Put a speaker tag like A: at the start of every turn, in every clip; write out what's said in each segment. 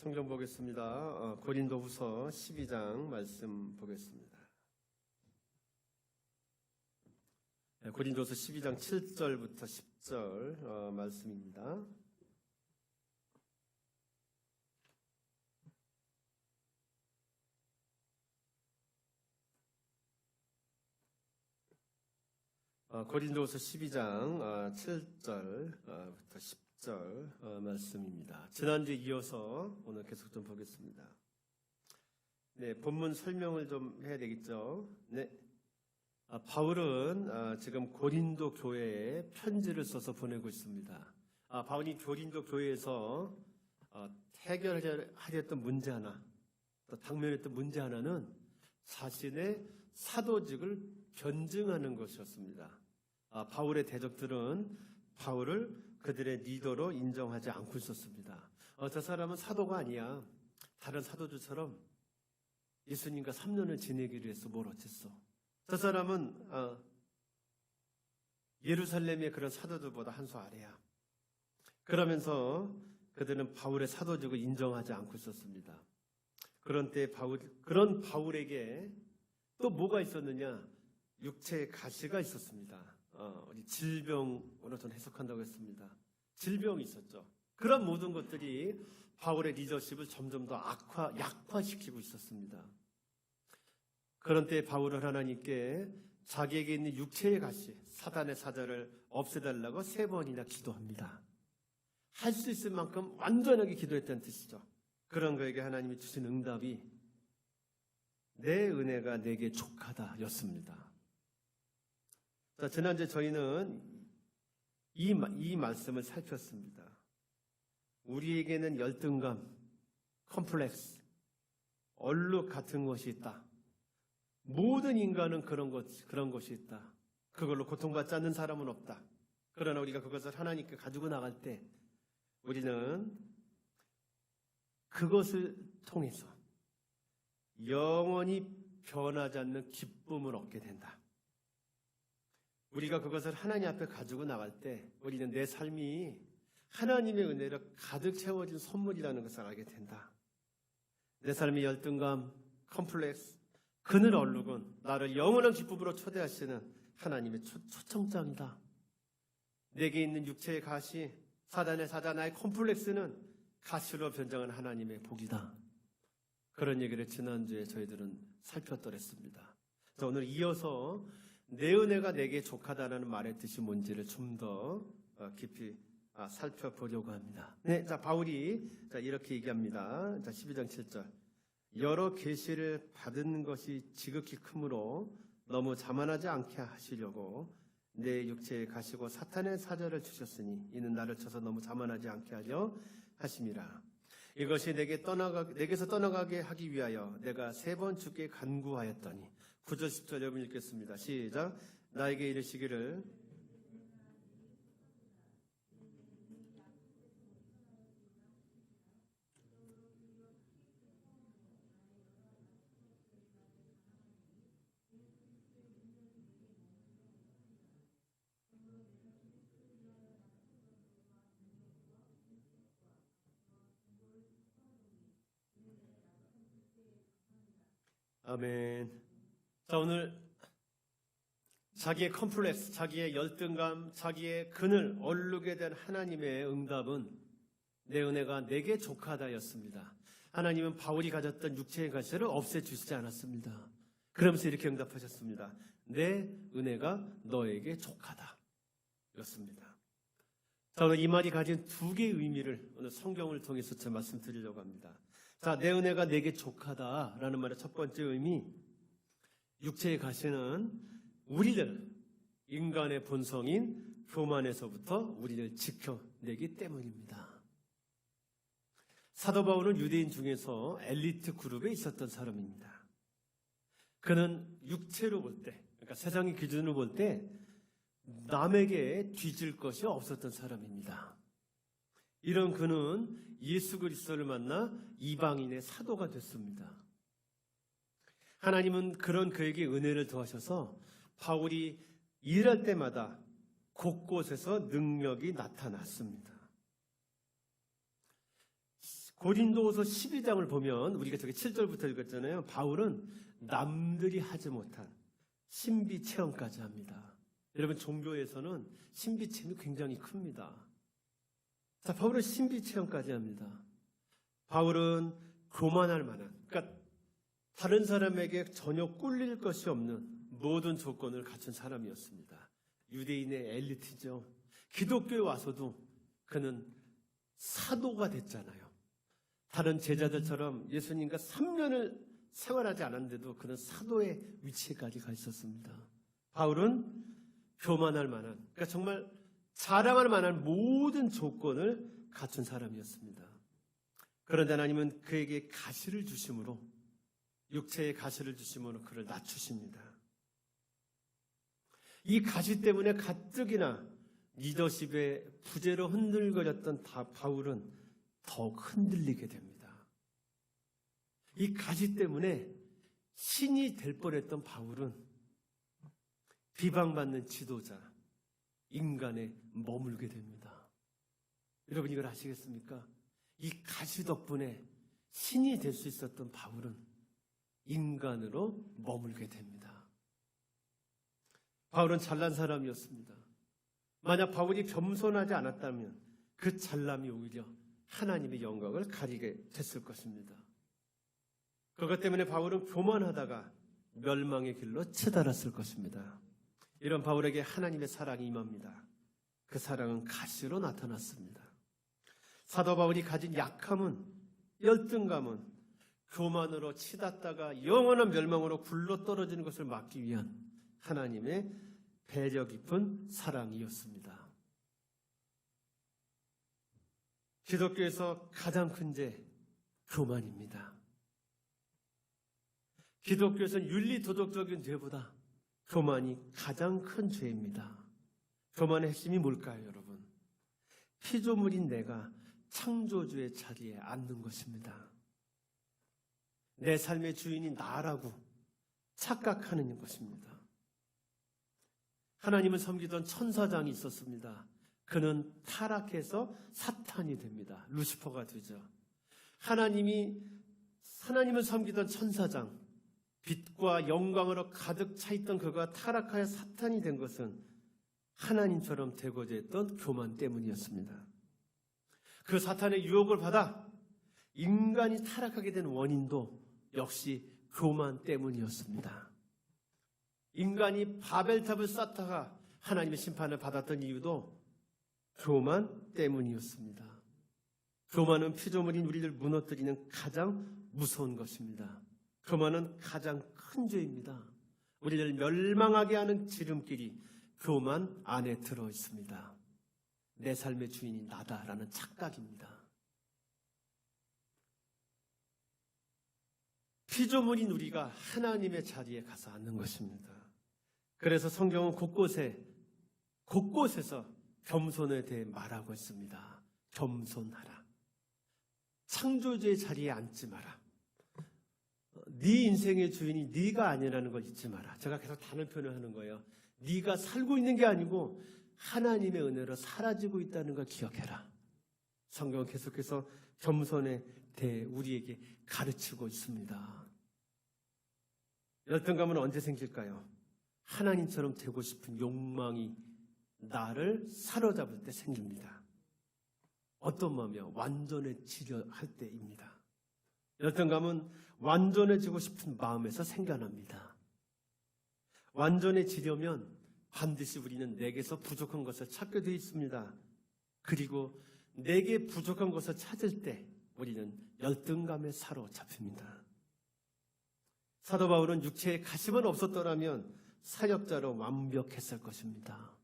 A: 성경 보겠습니다. 어, 고린도후서 12장 말씀 보겠습니다. 네, 고린도서 12장 7절부터 10절 어, 말씀입니다. 어, 고린도서 12장 어, 7절부터 10절 어, 말씀입니다. 지난주에 이어서 오늘 계속 좀 보겠습니다. 네, 본문 설명을 좀 해야 되겠죠. 네. 아, 바울은 아, 지금 고린도 교회에 편지를 써서 보내고 있습니다. 아, 바울이 고린도 교회에서 어, 해결하려던 문제 하나, 또 당면했던 문제 하나는 자신의 사도직을 변증하는 것이었습니다. 아, 바울의 대적들은 바울을 그들의 리더로 인정하지 않고 있었습니다. 어, 저 사람은 사도가 아니야. 다른 사도들처럼 예수님과 3년을 지내기로 해서 뭘 어쨌어. 저 사람은 어, 예루살렘의 그런 사도들보다 한 수 아래야. 그러면서 그들은 바울의 사도직을 인정하지 않고 있었습니다. 그런 때 바울, 그런 바울에게 또 뭐가 있었느냐? 육체의 가시가 있었습니다. 어, 우리 질병으로 전 해석한다고 했습니다. 질병이 있었죠. 그런 모든 것들이 바울의 리더십을 점점 더 악화, 약화시키고 있었습니다. 그런 때 바울은 하나님께 자기에게 있는 육체의 가시, 사단의 사자를 없애달라고 세 번이나 기도합니다. 할 수 있을 만큼 완전하게 기도했다는 뜻이죠. 그런 그에게 하나님이 주신 응답이 내 은혜가 내게 족하다 였습니다. 자, 지난주에 저희는 이, 마- 이 말씀을 살폈습니다. 우리에게는 열등감, 컴플렉스, 얼룩 같은 것이 있다. 모든 인간은 그런 것, 그런 것이 있다. 그걸로 고통받지 않는 사람은 없다. 그러나 우리가 그것을 하나님께 가지고 나갈 때 우리는 그것을 통해서 영원히 변하지 않는 기쁨을 얻게 된다. 우리가 그것을 하나님 앞에 가지고 나갈 때 우리는 내 삶이 하나님의 은혜로 가득 채워진 선물이라는 것을 알게 된다. 내 삶의 열등감, 컴플렉스, 그늘 얼룩은 나를 영원한 기쁨으로 초대하시는 하나님의 초, 초청장이다. 내게 있는 육체의 가시, 사단의 사자, 나의 컴플렉스는 가시로 변장한 하나님의 복이다. 그런 얘기를 지난주에 저희들은 살펴더랬습니다. 자, 오늘 이어서 내 은혜가 내게 족하다라는 말의 뜻이 뭔지를 좀 더 깊이 아, 살펴보려고 합니다. 네, 자 바울이 자, 이렇게 얘기합니다. 자 12장 7절. 여러 계시를 받은 것이 지극히 크므로 너무 자만하지 않게 하시려고 내 육체에 가시고 사탄의 사자를 주셨으니 이는 나를 쳐서 너무 자만하지 않게 하려 하심이라. 이것이 내게 떠나가 내게서 떠나가게 하기 위하여 내가 세번 주께 간구하였더니 9절 10절 여러분 읽겠습니다. 시작. 나에게 이르시기를 아멘. 자, 오늘 자기의 컴플렉스, 자기의 열등감, 자기의 그늘, 얼룩에 대한 하나님의 응답은 내 은혜가 내게 족하다였습니다. 하나님은 바울이 가졌던 육체의 가시를 없애주시지 않았습니다. 그러면서 이렇게 응답하셨습니다. 내 은혜가 너에게 족하다. 였습니다. 자, 오늘 이 말이 가진 두 개의 의미를 오늘 성경을 통해서 제 말씀드리려고 합니다. 자, 내 은혜가 내게 족하다 라는 말의 첫 번째 의미, 육체의 가시는 우리들, 인간의 본성인 교만에서부터 우리를 지켜내기 때문입니다. 사도 바울은 유대인 중에서 엘리트 그룹에 있었던 사람입니다. 그는 육체로 볼 때, 그러니까 세상의 기준으로 볼 때 남에게 뒤질 것이 없었던 사람입니다. 이런 그는 예수 그리스도를 만나 이방인의 사도가 됐습니다. 하나님은 그런 그에게 은혜를 더하셔서 바울이 일할 때마다 곳곳에서 능력이 나타났습니다. 고린도후서 12장을 보면 우리가 저기 7절부터 읽었잖아요. 바울은 남들이 하지 못한 신비 체험까지 합니다. 여러분 종교에서는 신비 체험이 굉장히 큽니다. 자, 바울은 신비 체험까지 합니다. 바울은 교만할 만한, 그러니까 다른 사람에게 전혀 꿀릴 것이 없는 모든 조건을 갖춘 사람이었습니다. 유대인의 엘리트죠. 기독교에 와서도 그는 사도가 됐잖아요. 다른 제자들처럼 예수님과 3년을 생활하지 않았는데도 그는 사도의 위치까지 가 있었습니다. 바울은 교만할 만한, 그러니까 정말 자랑할 만한 모든 조건을 갖춘 사람이었습니다. 그런데 하나님은 그에게 가시를 주심으로 육체의 가시를 주심으로 그를 낮추십니다. 이 가시 때문에 가뜩이나 리더십의 부재로 흔들거렸던 다 바울은 더욱 흔들리게 됩니다. 이 가시 때문에 신이 될 뻔했던 바울은 비방받는 지도자, 인간에 머물게 됩니다. 여러분 이걸 아시겠습니까? 이 가시 덕분에 신이 될 수 있었던 바울은 인간으로 머물게 됩니다. 바울은 잘난 사람이었습니다. 만약 바울이 겸손하지 않았다면 그 잘남이 오히려 하나님의 영광을 가리게 됐을 것입니다. 그것 때문에 바울은 교만하다가 멸망의 길로 치달았을 것입니다. 이런 바울에게 하나님의 사랑이 임합니다. 그 사랑은 가시로 나타났습니다. 사도 바울이 가진 약함은 열등감은 교만으로 치닫다가 영원한 멸망으로 굴러 떨어지는 것을 막기 위한 하나님의 배려 깊은 사랑이었습니다. 기독교에서 가장 큰 죄, 교만입니다. 기독교에서는 윤리 도덕적인 죄보다 교만이 가장 큰 죄입니다. 교만의 핵심이 뭘까요, 여러분? 피조물인 내가 창조주의 자리에 앉는 것입니다. 내 삶의 주인이 나라고 착각하는 것입니다. 하나님을 섬기던 천사장이 있었습니다. 그는 타락해서 사탄이 됩니다. 루시퍼가 되죠. 하나님이 하나님을 섬기던 천사장 빛과 영광으로 가득 차 있던 그가 타락하여 사탄이 된 것은 하나님처럼 되고자 했던 교만 때문이었습니다. 그 사탄의 유혹을 받아 인간이 타락하게 된 원인도 역시 교만 때문이었습니다. 인간이 바벨탑을 쌓다가 하나님의 심판을 받았던 이유도 교만 때문이었습니다. 교만은 피조물인 우리를 무너뜨리는 가장 무서운 것입니다. 교만은 가장 큰 죄입니다. 우리를 멸망하게 하는 지름길이 교만 안에 들어 있습니다. 내 삶의 주인이 나다라는 착각입니다. 피조물인 우리가 하나님의 자리에 가서 앉는 것입니다. 그래서 성경은 곳곳에 곳곳에서 겸손에 대해 말하고 있습니다. 겸손하라. 창조주의 자리에 앉지 마라. 네 인생의 주인이 네가 아니라는 걸 잊지 마라. 제가 계속 단어 표현을 하는 거예요. 네가 살고 있는 게 아니고 하나님의 은혜로 사라지고 있다는 걸 기억해라. 성경은 계속해서 겸손에 대해 우리에게 가르치고 있습니다. 열등감은 언제 생길까요? 하나님처럼 되고 싶은 욕망이 나를 사로잡을 때 생깁니다. 어떤 마음이요? 완전해지려 할 때입니다. 열등감은 완전해지고 싶은 마음에서 생겨납니다. 완전해지려면 반드시 우리는 내게서 부족한 것을 찾게 되어 있습니다. 그리고 내게 부족한 것을 찾을 때 우리는 열등감에 사로잡힙니다. 사도 바울은 육체에 가심은 없었더라면 사역자로 완벽했을 것입니다.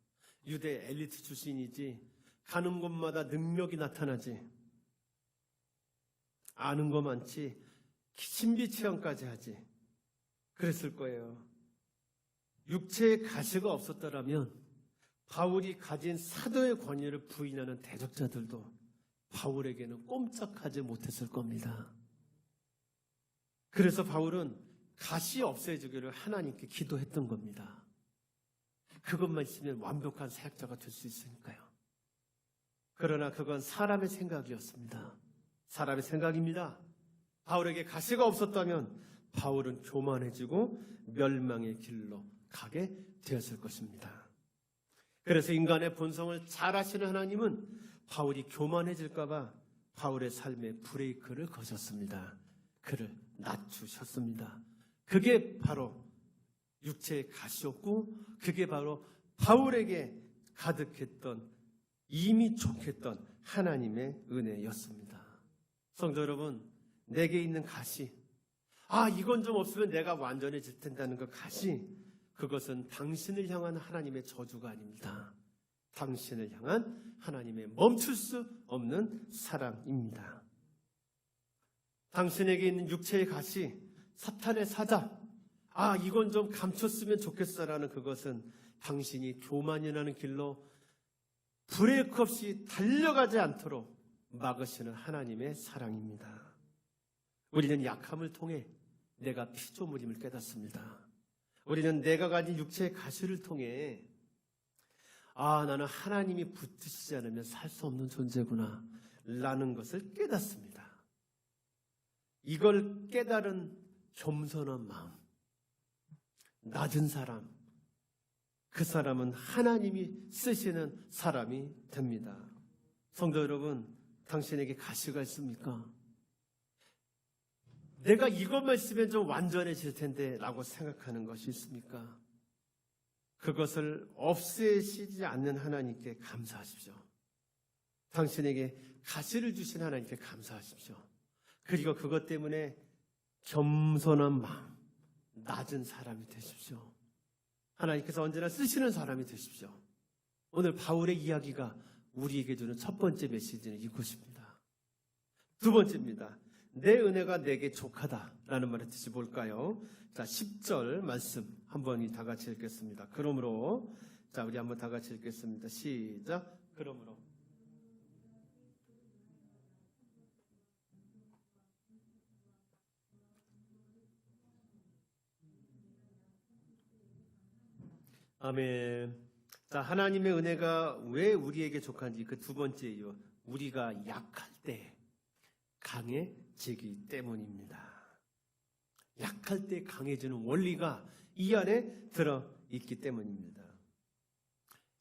A: 유대 엘리트 출신이지 가는 곳마다 능력이 나타나지 아는 거 많지 신비 체험까지 하지 그랬을 거예요. 육체의 가시가 없었더라면 바울이 가진 사도의 권위를 부인하는 대적자들도 바울에게는 꼼짝하지 못했을 겁니다. 그래서 바울은 가시 없애주기를 하나님께 기도했던 겁니다. 그것만 있으면 완벽한 사역자가 될 수 있으니까요. 그러나 그건 사람의 생각이었습니다. 사람의 생각입니다. 바울에게 가시가 없었다면 바울은 교만해지고 멸망의 길로 가게 되었을 것입니다. 그래서 인간의 본성을 잘 아시는 하나님은 바울이 교만해질까봐 바울의 삶에 브레이크를 거셨습니다. 그를 낮추셨습니다. 그게 바로 육체의 가시였고, 그게 바로 바울에게 가득했던 이미 촉했던 하나님의 은혜였습니다. 성도 여러분, 내게 있는 가시, 아, 이건 좀 없으면 내가 완전해질 텐다는 그 가시, 그것은 당신을 향한 하나님의 저주가 아닙니다. 당신을 향한 하나님의 멈출 수 없는 사랑입니다. 당신에게 있는 육체의 가시, 사탄의 사자, 아, 이건 좀 감췄으면 좋겠어라는 그것은 당신이 교만이라는 길로 브레이크 없이 달려가지 않도록 막으시는 하나님의 사랑입니다. 우리는 약함을 통해 내가 피조물임을 깨닫습니다. 우리는 내가 가진 육체의 가시를 통해 아, 나는 하나님이 붙으시지 않으면 살 수 없는 존재구나. 라는 것을 깨닫습니다. 이걸 깨달은 겸손한 마음, 낮은 사람, 그 사람은 하나님이 쓰시는 사람이 됩니다. 성도 여러분, 당신에게 가시가 있습니까? 내가 이것만 있으면 좀 완전해질 텐데 라고 생각하는 것이 있습니까? 그것을 없애시지 않는 하나님께 감사하십시오. 당신에게 가시를 주신 하나님께 감사하십시오. 그리고 그것 때문에 겸손한 마음, 낮은 사람이 되십시오. 하나님께서 언제나 쓰시는 사람이 되십시오. 오늘 바울의 이야기가 우리에게 주는 첫 번째 메시지는 이것입니다. 두 번째입니다. 내 은혜가 내게 족하다라는 말의 뜻이 뭘까요? 자, 10절 말씀 한번 다 같이 읽겠습니다. 그러므로 자, 우리 한번 다 같이 읽겠습니다. 시작. 그러므로 아멘. 자, 하나님의 은혜가 왜 우리에게 족한지 그 두 번째 이유. 우리가 약할 때 강해 지기 때문입니다. 약할 때 강해지는 원리가 이 안에 들어 있기 때문입니다.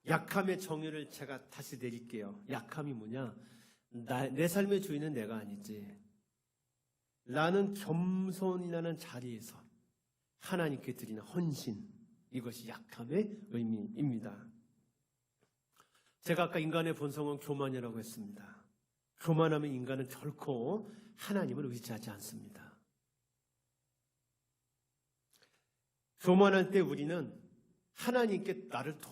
A: 약함의 정의를 제가 다시 내릴게요. 약함이 뭐냐? 나, 내 삶의 주인은 내가 아니지. 나는 겸손이라는 자리에서 하나님께 드리는 헌신, 이것이 약함의 의미입니다. 제가 아까 인간의 본성은 교만이라고 했습니다. 교만하면 인간은 결코 하나님을 의지하지 않습니다. 교만할 때 우리는 하나님께 나를 도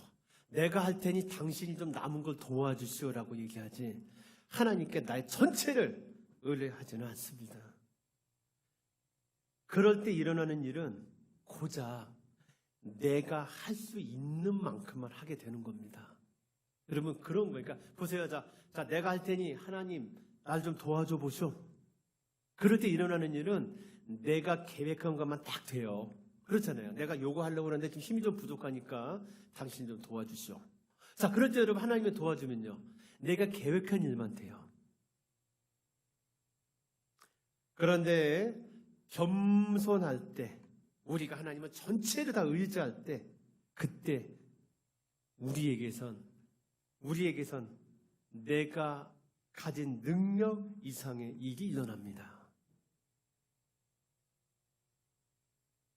A: 내가 할 테니 당신이 좀 남은 걸 도와주시오라고 얘기하지 하나님께 나의 전체를 의뢰하지는 않습니다. 그럴 때 일어나는 일은 고작 내가 할 수 있는 만큼만 하게 되는 겁니다. 여러분 그런 거니까 그러니까 보세요. 자, 자 내가 할 테니 하나님 날 좀 도와줘 보쇼. 그럴 때 일어나는 일은 내가 계획한 것만 딱 돼요. 그렇잖아요. 내가 요구하려고 하는데 좀 힘이 좀 부족하니까 당신 좀 도와주시오. 자, 그럴 때 여러분 하나님이 도와주면요. 내가 계획한 일만 돼요. 그런데 겸손할 때 우리가 하나님을 전체를 다 의지할 때 그때 우리에게선 우리에게선 내가 가진 능력 이상의 일이 일어납니다.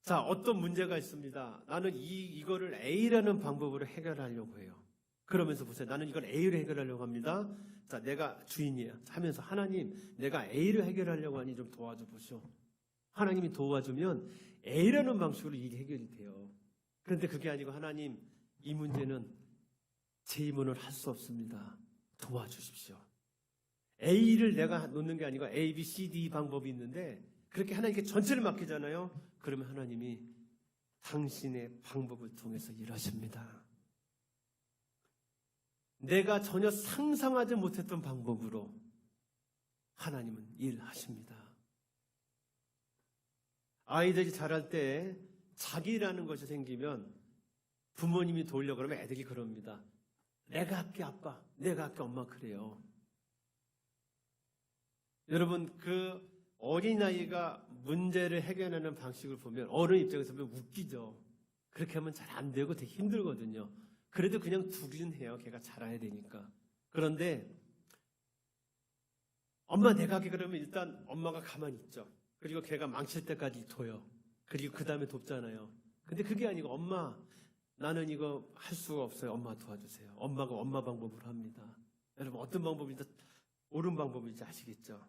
A: 자, 어떤 문제가 있습니다. 나는 이, 이거를 A라는 방법으로 해결하려고 해요. 그러면서 보세요. 나는 이걸 A로 해결하려고 합니다. 자, 내가 주인이야. 하면서 하나님, 내가 A를 해결하려고 하니 좀 도와줘 보시오. 하나님이 도와주면 A라는 방식으로 일이 해결이 돼요. 그런데 그게 아니고 하나님, 이 문제는 제 힘으로는 할 수 없습니다. 도와주십시오. A를 내가 놓는 게 아니고 A, B, C, D 방법이 있는데 그렇게 하나님께 전체를 맡기잖아요. 그러면 하나님이 당신의 방법을 통해서 일하십니다. 내가 전혀 상상하지 못했던 방법으로 하나님은 일하십니다. 아이들이 자랄 때 자기라는 것이 생기면 부모님이 돌려 그러면 애들이 그럽니다. 내가 할게 아빠, 내가 할게 엄마 그래요. 여러분 그 어린아이가 문제를 해결하는 방식을 보면 어른 입장에서 보면 웃기죠. 그렇게 하면 잘 안 되고 되게 힘들거든요. 그래도 그냥 두긴 해요. 걔가 잘해야 되니까. 그런데 엄마 내가 하게 그러면 일단 엄마가 가만히 있죠. 그리고 걔가 망칠 때까지 둬요. 그리고 그 다음에 돕잖아요. 근데 그게 아니고 엄마 나는 이거 할 수가 없어요. 엄마 도와주세요. 엄마가 엄마 방법으로 합니다. 여러분 어떤 방법인지 옳은 방법인지 아시겠죠?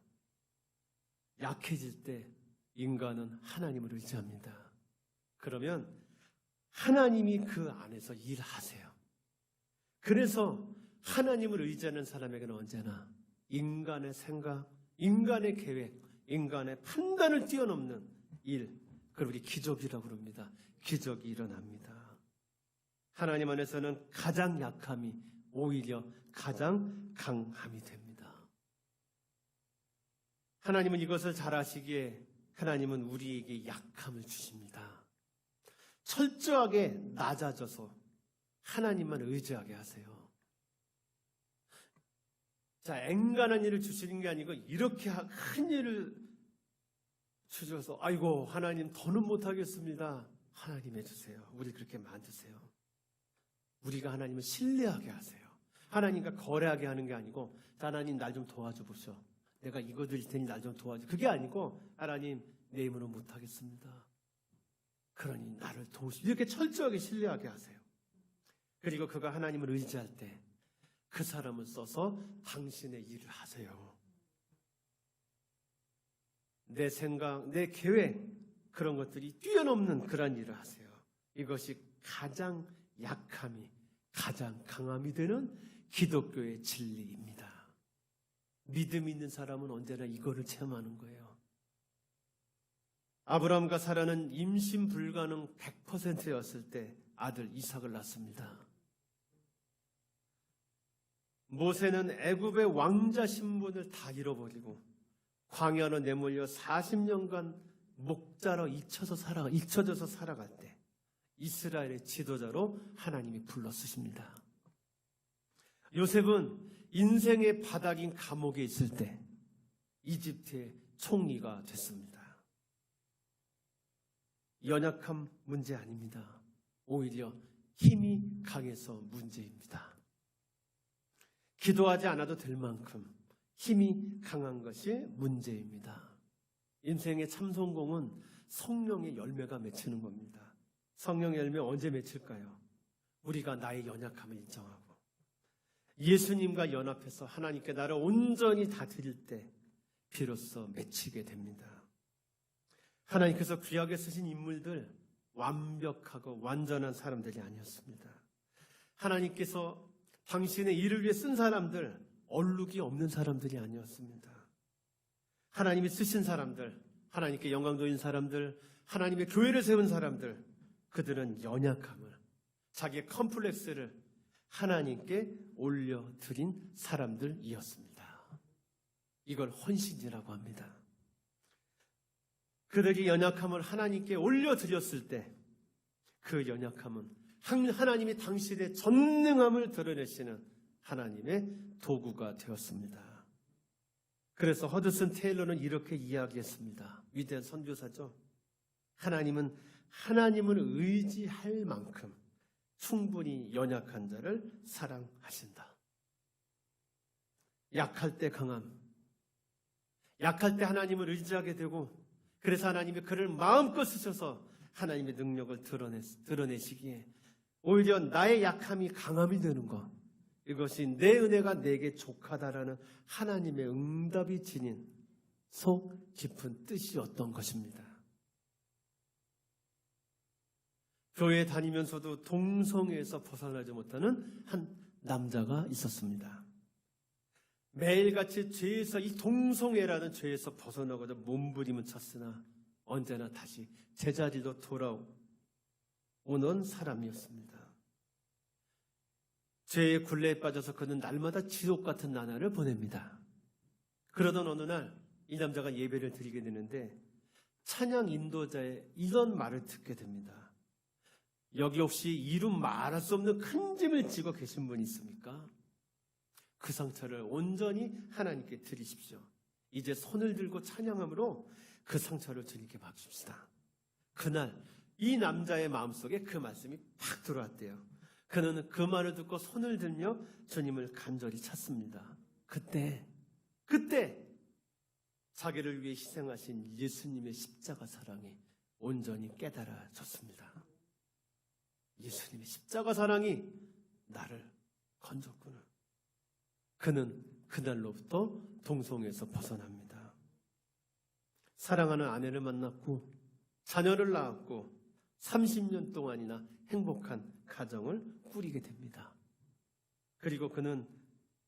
A: 약해질 때 인간은 하나님을 의지합니다. 그러면 하나님이 그 안에서 일하세요. 그래서 하나님을 의지하는 사람에게는 언제나 인간의 생각, 인간의 계획, 인간의 판단을 뛰어넘는 일, 그걸 우리 기적이라고 그럽니다. 기적이 일어납니다. 하나님 안에서는 가장 약함이 오히려 가장 강함이 됩니다. 하나님은 이것을 잘 아시기에 하나님은 우리에게 약함을 주십니다. 철저하게 낮아져서 하나님만 의지하게 하세요. 자, 앵간한 일을 주시는 게 아니고 이렇게 큰 일을 주셔서 아이고 하나님 더는 못하겠습니다. 하나님 해주세요. 우리 그렇게 만드세요. 우리가 하나님을 신뢰하게 하세요. 하나님과 거래하게 하는 게 아니고 자, 하나님 날 좀 도와줘 보셔. 내가 이거 드릴 테니 날 좀 도와줘. 그게 아니고 하나님 내 힘으로 못하겠습니다. 그러니 나를 도우시 이렇게 철저하게 신뢰하게 하세요. 그리고 그가 하나님을 의지할 때 그 사람을 써서 당신의 일을 하세요. 내 생각, 내 계획 그런 것들이 뛰어넘는 그런 일을 하세요. 이것이 가장 약함이 가장 강함이 되는 기독교의 진리입니다. 믿음 있는 사람은 언제나 이거를 체험하는 거예요. 아브라함과 사라는 임신 불가능 100%였을 때 아들 이삭을 낳습니다. 모세는 애굽의 왕자 신분을 다 잃어버리고 광야로 내몰려 40년간 목자로 잊혀서 살아 잊혀져서 살아갈 때 이스라엘의 지도자로 하나님이 불러 쓰십니다. 요셉은 인생의 바닥인 감옥에 있을 때 이집트의 총리가 됐습니다. 연약함 문제 아닙니다. 오히려 힘이 강해서 문제입니다. 기도하지 않아도 될 만큼 힘이 강한 것이 문제입니다. 인생의 참 성공은 성령의 열매가 맺히는 겁니다. 성령의 열매 언제 맺힐까요? 우리가 나의 연약함을 인정하고 예수님과 연합해서 하나님께 나를 온전히 다 드릴 때 비로소 맺히게 됩니다. 하나님께서 귀하게 쓰신 인물들 완벽하고 완전한 사람들이 아니었습니다. 하나님께서 당신의 일을 위해 쓴 사람들 얼룩이 없는 사람들이 아니었습니다. 하나님이 쓰신 사람들, 하나님께 영광 돌린 사람들, 하나님의 교회를 세운 사람들, 그들은 연약함을, 자기의 컴플렉스를 하나님께 올려드린 사람들이었습니다. 이걸 헌신이라고 합니다. 그들이 연약함을 하나님께 올려드렸을 때 그 연약함은 하나님이 당신의 전능함을 드러내시는 하나님의 도구가 되었습니다. 그래서 허드슨 테일러는 이렇게 이야기했습니다. 위대한 선교사죠. 하나님은 하나님을 의지할 만큼 충분히 연약한 자를 사랑하신다. 약할 때 강함. 약할 때 하나님을 의지하게 되고 그래서 하나님이 그를 마음껏 쓰셔서 하나님의 능력을 드러내, 드러내시기에 오히려 나의 약함이 강함이 되는 것. 이것이 내 은혜가 내게 족하다라는 하나님의 응답이 지닌 속 깊은 뜻이었던 것입니다. 교회 다니면서도 동성애에서 벗어나지 못하는 한 남자가 있었습니다. 매일같이 죄에서 이 동성애라는 죄에서 벗어나고자 몸부림은 쳤으나 언제나 다시 제자리로 돌아오는 사람이었습니다. 죄의 굴레에 빠져서 그는 날마다 지옥 같은 나날을 보냅니다. 그러던 어느 날 이 남자가 예배를 드리게 되는데 찬양 인도자의 이런 말을 듣게 됩니다. 여기 혹시 이름 말할 수 없는 큰 짐을 지고 계신 분 있습니까? 그 상처를 온전히 하나님께 드리십시오. 이제 손을 들고 찬양함으로 그 상처를 주님께 맡깁시다. 그날 이 남자의 마음속에 그 말씀이 팍 들어왔대요. 그는 그 말을 듣고 손을 들며 주님을 간절히 찾습니다. 그때 그때 자기를 위해 희생하신 예수님의 십자가 사랑이 온전히 깨달아졌습니다. 예수님의 십자가 사랑이 나를 건졌구나. 그는 그날로부터 동성에서 벗어납니다. 사랑하는 아내를 만났고 자녀를 낳았고 30년 동안이나 행복한 가정을 꾸리게 됩니다. 그리고 그는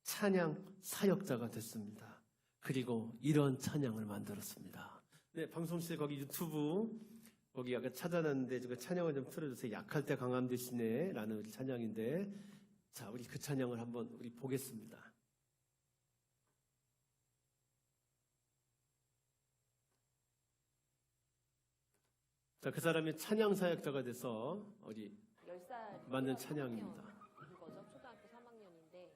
A: 찬양 사역자가 됐습니다. 그리고 이런 찬양을 만들었습니다. 네, 방송실 거기 유튜브 거기 아까 찾아놨는데 그 찬양을 좀 틀어주세요. 약할 때 강함 되시네라는 우리 찬양인데 자 우리 그 찬양을 한번 우리 보겠습니다. 자, 그 사람이 찬양 사역자가 돼서 우리
B: 10살
A: 맞는 찬양입니다.
B: 거죠. 초등학교 3학년인데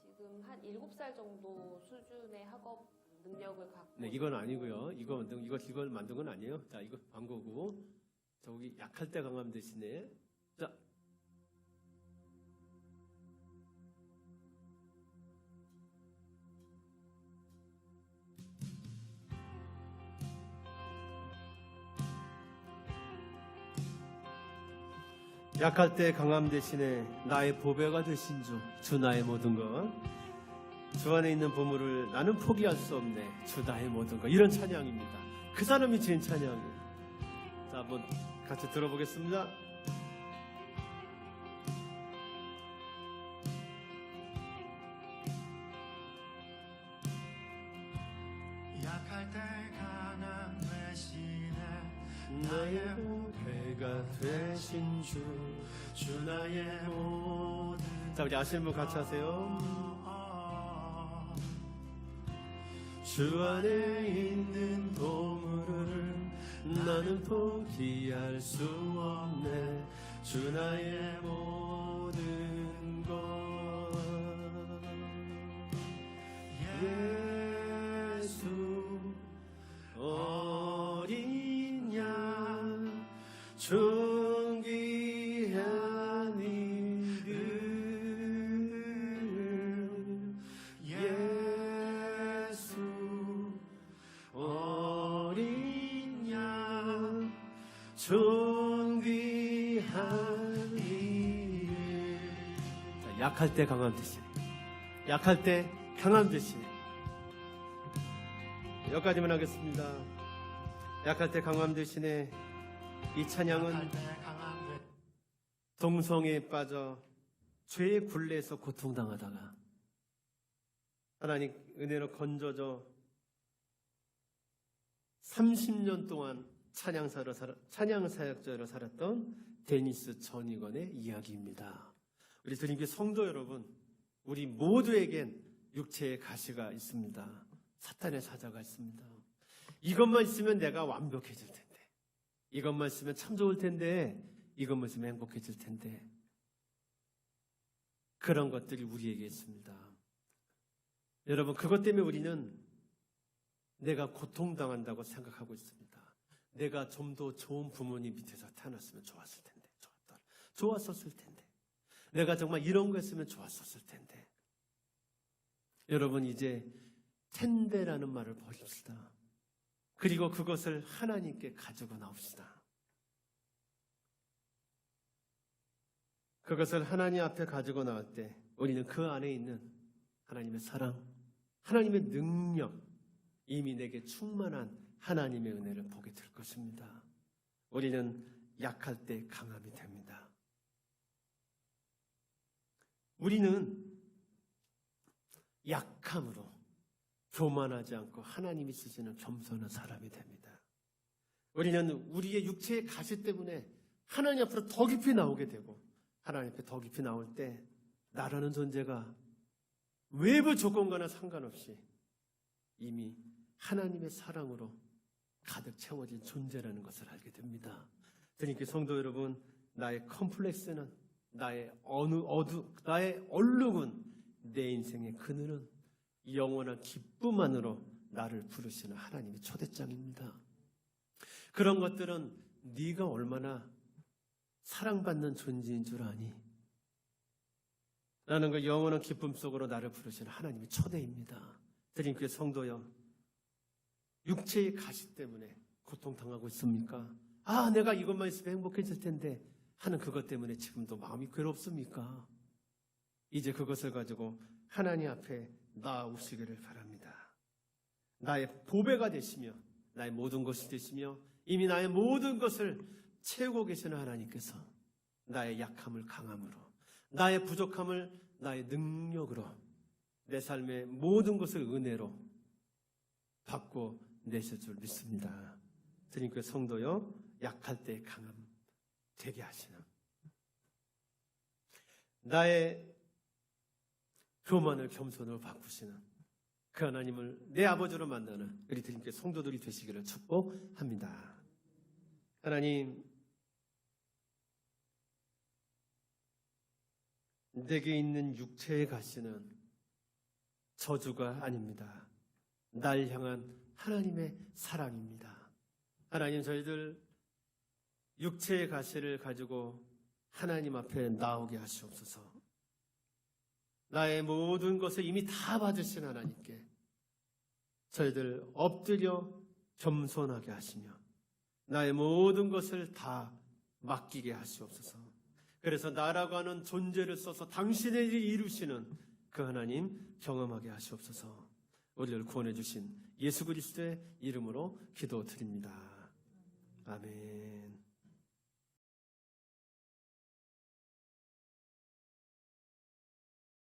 B: 지금 한 7살 정도 수준의 학업 능력을 갖고
A: 네, 이건 아니고요. 이거 만든 이거 이걸 만든 건 아니에요. 자, 이거 광고고. 자, 여기 약할 때 강함 대신에 자. 약할 때 강함 대신에 나의 보배가 되신 주, 주 나의 모든 것. 주 안에 있는 보물을 나는 포기할 수 없네. 주 나의 모든 것. 이런 찬양입니다. 그 사람이 지은 찬양이에요. 자, 한번 같이 들어보겠습니다.
C: 약할 때 강한 대신에
A: 나의 보배가 되신 주, 주 나의 모든. 자, 우리 아시는 분 같이 하세요. 주 안에 있는 보물을 나는 포기할 수 없네. 주 나의 모든 것. 예 약할 때 강함 대신 약할 때 강함 대신 여기까지만 하겠습니다. 약할 때 강함 대신에 이 찬양은 동성에 빠져 죄의 굴레에서 고통당하다가 하나님 은혜로 건져져 30년 동안 찬양사로 살아, 찬양 사역자로 살았던 데니스 전이건의 이야기입니다. 우리 주님께 성도 여러분, 우리 모두에겐 육체의 가시가 있습니다. 사탄의 사자가 있습니다. 이것만 있으면 내가 완벽해질 텐데. 이것만 있으면 참 좋을 텐데. 이것만 있으면 행복해질 텐데. 그런 것들이 우리에게 있습니다. 여러분, 그것 때문에 우리는 내가 고통당한다고 생각하고 있습니다. 내가 좀 더 좋은 부모님 밑에서 태어났으면 좋았을 텐데. 좋았더 좋았었을 텐데. 내가 정말 이런 거 했으면 좋았었을 텐데. 여러분, 이제 텐데라는 말을 버립시다. 그리고 그것을 하나님께 가지고 나옵시다. 그것을 하나님 앞에 가지고 나올 때 우리는 그 안에 있는 하나님의 사랑, 하나님의 능력, 이미 내게 충만한 하나님의 은혜를 보게 될 것입니다. 우리는 약할 때 강함이 됩니다. 우리는 약함으로 교만하지 않고 하나님이 쓰시는 겸손한 사람이 됩니다. 우리는 우리의 육체의 가시 때문에 하나님 앞으로 더 깊이 나오게 되고 하나님 앞에 더 깊이 나올 때 나라는 존재가 외부 조건과는 상관없이 이미 하나님의 사랑으로 가득 채워진 존재라는 것을 알게 됩니다. 그러니까 성도 여러분, 나의 컴플렉스는 나의 어느 어두 나의 얼룩은 내 인생의 그늘은 영원한 기쁨 안으로 나를 부르시는 하나님의 초대장입니다. 그런 것들은 네가 얼마나 사랑받는 존재인 줄 아니? 라는 그 영원한 기쁨 속으로 나를 부르시는 하나님의 초대입니다. 드림교회 성도여, 육체의 가시 때문에 고통당하고 있습니까? 아, 내가 이것만 있으면 행복해질 텐데 하는 그것 때문에 지금도 마음이 괴롭습니까? 이제 그것을 가지고 하나님 앞에 나아오시기를 바랍니다. 나의 보배가 되시며 나의 모든 것이 되시며 이미 나의 모든 것을 채우고 계시는 하나님께서 나의 약함을 강함으로 나의 부족함을 나의 능력으로 내 삶의 모든 것을 은혜로 받고 내실 줄 믿습니다. 드림교회 성도요 약할 때 강함 되게 하시는 나의 교만을 겸손으로 바꾸시는 그 하나님을 내 아버지로 만나는 우리 드림교회 성도들이 되시기를 축복합니다. 하나님 내게 있는 육체의 가시는 저주가 아닙니다. 날 향한 하나님의 사랑입니다. 하나님 저희들 육체의 가시를 가지고 하나님 앞에 나오게 하시옵소서. 나의 모든 것을 이미 다 받으신 하나님께 저희들 엎드려 겸손하게 하시며 나의 모든 것을 다 맡기게 하시옵소서. 그래서 나라고 하는 존재를 써서 당신의 일을 이루시는 그 하나님 경험하게 하시옵소서. 우리를 구원해 주신 예수 그리스도의 이름으로 기도드립니다. 아멘.